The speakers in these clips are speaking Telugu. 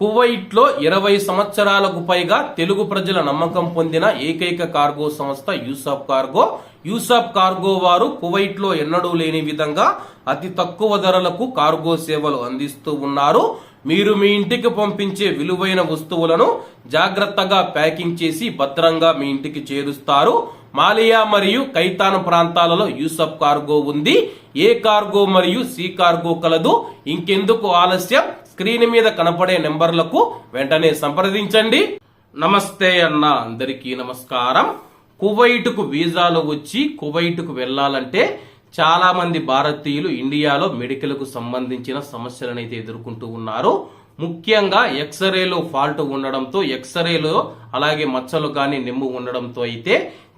కువైట్లో ఇరవై సంవత్సరాలకు పైగా తెలుగు ప్రజల నమ్మకం పొందిన ఏకైక కార్గో సంస్థ యూసాఫ్ కార్గో. యూసాఫ్ కార్గో వారు కువైట్లో ఎన్నడూ లేని విధంగా అతి తక్కువ ధరలకు కార్గో సేవలు అందిస్తూ ఉన్నారు. మీరు మీ ఇంటికి పంపించే విలువైన వస్తువులను జాగ్రత్తగా ప్యాకింగ్ చేసి భద్రంగా మీ ఇంటికి చేరుస్తారు. మాలియా మరియు కైతాన్ ప్రాంతాలలో యూసఫ్ కార్గో ఉంది. ఏ కార్గో మరియు సి కార్గో కలదు. ఇంకెందుకు ఆలస్యం? స్క్రీన్ మీద కనపడే నెంబర్లకు వెంటనే సంప్రదించండి. నమస్తే అన్న అందరికీ నమస్కారం. కువైట్కు వీసాలు వచ్చి కువైట్కు వెళ్ళాలంటే చాలా మంది భారతీయులు ఇండియాలో మెడికల్కు సంబంధించిన సమస్యలను అయితే ఎదుర్కొంటూ ఉన్నారు. ముఖ్యంగా ఎక్స్రేలో ఫాల్ట్ ఉండడంతో ఎక్స్రేలో అలాగే మచ్చలు కానీ నిమ్ము ఉండడంతో అయితే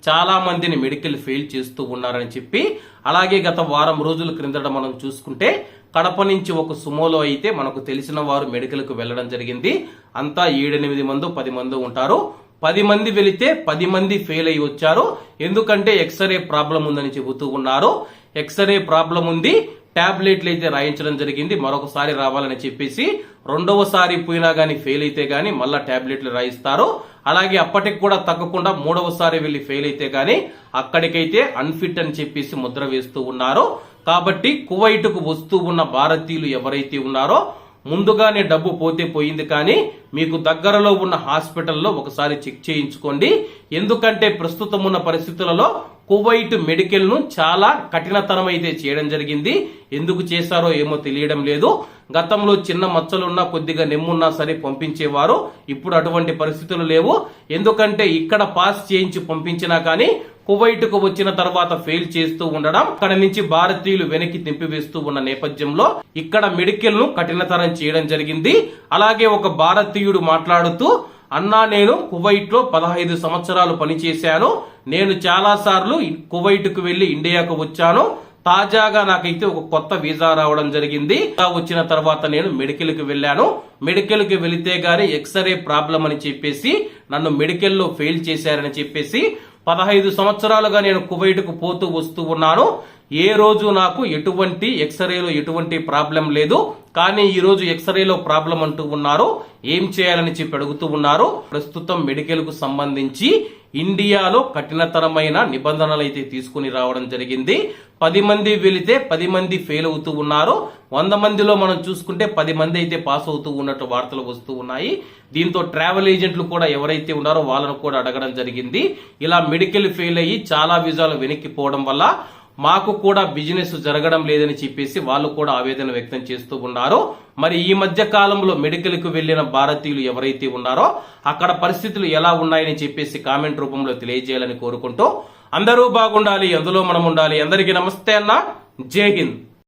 చాలా మందిని మెడికల్ ఫెయిల్ చేస్తూ ఉన్నారని చెప్పి అలాగే గత వారం రోజుల క్రిందట మనం చూసుకుంటే కడప నుంచి ఒక సుమోలో అయితే మనకు తెలిసిన వారు మెడికల్కు వెళ్ళడం జరిగింది. అంతా ఏడెనిమిది మంది పది మంది ఉంటారు. పది మంది వెళితే పది మంది ఫెయిల్ అయ్యి వచ్చారు. ఎందుకంటే ఎక్స్రే ప్రాబ్లం ఉందని చెబుతూ ఉన్నారు. ఎక్స్రే ప్రాబ్లం ఉంది. ట్యాబ్లెట్లు అయితే రాయించడం జరిగింది. మరొకసారి రావాలని చెప్పేసి రెండవసారి పోయినా గానీ ఫెయిల్ అయితే గానీ మళ్ళా ట్యాబ్లెట్లు రాయిస్తారు. అలాగే అప్పటికి కూడా తగ్గకుండా మూడవసారి వెళ్ళి ఫెయిల్ అయితే గానీ అక్కడికైతే అన్ఫిట్ అని చెప్పేసి ముద్ర వేస్తూ ఉన్నారు. కాబట్టి కువైట్కు వస్తూ ఉన్న భారతీయులు ఎవరైతే ఉన్నారో ముందుగానే డబ్బు పోతే పోయింది కానీ మీకు దగ్గరలో ఉన్న హాస్పిటల్లో ఒకసారి చెక్ చేయించుకోండి. ఎందుకంటే ప్రస్తుతం ఉన్న పరిస్థితులలో కువైట్ మెడికల్ను చాలా కఠినతరం అయితే చేయడం జరిగింది. ఎందుకు చేశారో ఏమో తెలియడం లేదు. గతంలో చిన్న మచ్చలున్నా కొద్దిగా నెమ్మున్నా సరే పంపించేవారు. ఇప్పుడు అటువంటి పరిస్థితులు లేవు. ఎందుకంటే ఇక్కడ పాస్ చేయించి పంపించినా కానీ కువైట్కు వచ్చిన తర్వాత ఫెయిల్ చేస్తూ ఉండడం అక్కడ నుంచి భారతీయులు వెనక్కి తెంపివేస్తూ ఉన్న నేపథ్యంలో ఇక్కడ మెడికల్ను కఠినతరం చేయడం జరిగింది. అలాగే ఒక భారతీయుడు మాట్లాడుతూ అన్నా నేను కువైట్లో పదహైదు సంవత్సరాలు పనిచేశాను. నేను చాలా సార్లు కువైట్కు వెళ్ళి ఇండియాకు వచ్చాను. తాజాగా నాకైతే ఒక కొత్త వీసా రావడం జరిగింది. ఇలా వచ్చిన తర్వాత నేను మెడికల్కి వెళ్ళాను. మెడికల్కి వెళితే గానీ ఎక్స్రే ప్రాబ్లం అని చెప్పేసి నన్ను మెడికల్లో ఫెయిల్ చేశారని చెప్పేసి పదహైదు సంవత్సరాలుగా నేను కువైట్కు పోతూ వస్తూ ఉన్నాను. ఏ రోజు నాకు ఎటువంటి ఎక్స్రేలో ఎటువంటి ప్రాబ్లం లేదు. కానీ ఈరోజు ఎక్స్రేలో ప్రాబ్లం అంటూ ఉన్నారు. ఏం చేయాలని చెప్పి అడుగుతూ ఉన్నారు. ప్రస్తుతం మెడికల్కు సంబంధించి ఇండియాలో కఠినతరమైన నిబంధనలు అయితే తీసుకుని రావడం జరిగింది. పది మంది వెళితే పది మంది ఫెయిల్ అవుతూ ఉన్నారు. వంద మందిలో మనం చూసుకుంటే పది మంది అయితే పాస్ అవుతూ ఉన్నట్టు వార్తలు వస్తూ ఉన్నాయి. దీంతో ట్రావెల్ ఏజెంట్లు కూడా ఎవరైతే ఉన్నారో వాళ్ళను కూడా అడగడం జరిగింది. ఇలా మెడికల్ ఫెయిల్ అయ్యి చాలా వీసాలు వెనక్కిపోవడం వల్ల మాకు కూడా బిజినెస్ జరగడం లేదని చెప్పేసి వాళ్ళు కూడా ఆవేదన వ్యక్తం చేస్తూ ఉన్నారు. మరి ఈ మధ్య కాలంలో మెడికల్కు వెళ్ళిన భారతీయులు ఎవరైతే ఉన్నారో అక్కడ పరిస్థితులు ఎలా ఉన్నాయని చెప్పేసి కామెంట్ రూపంలో తెలియజేయాలని కోరుకుంటూ అందరూ బాగుండాలి అందులో మనం ఉండాలి. అందరికీ నమస్తే అన్న. జై హింద్.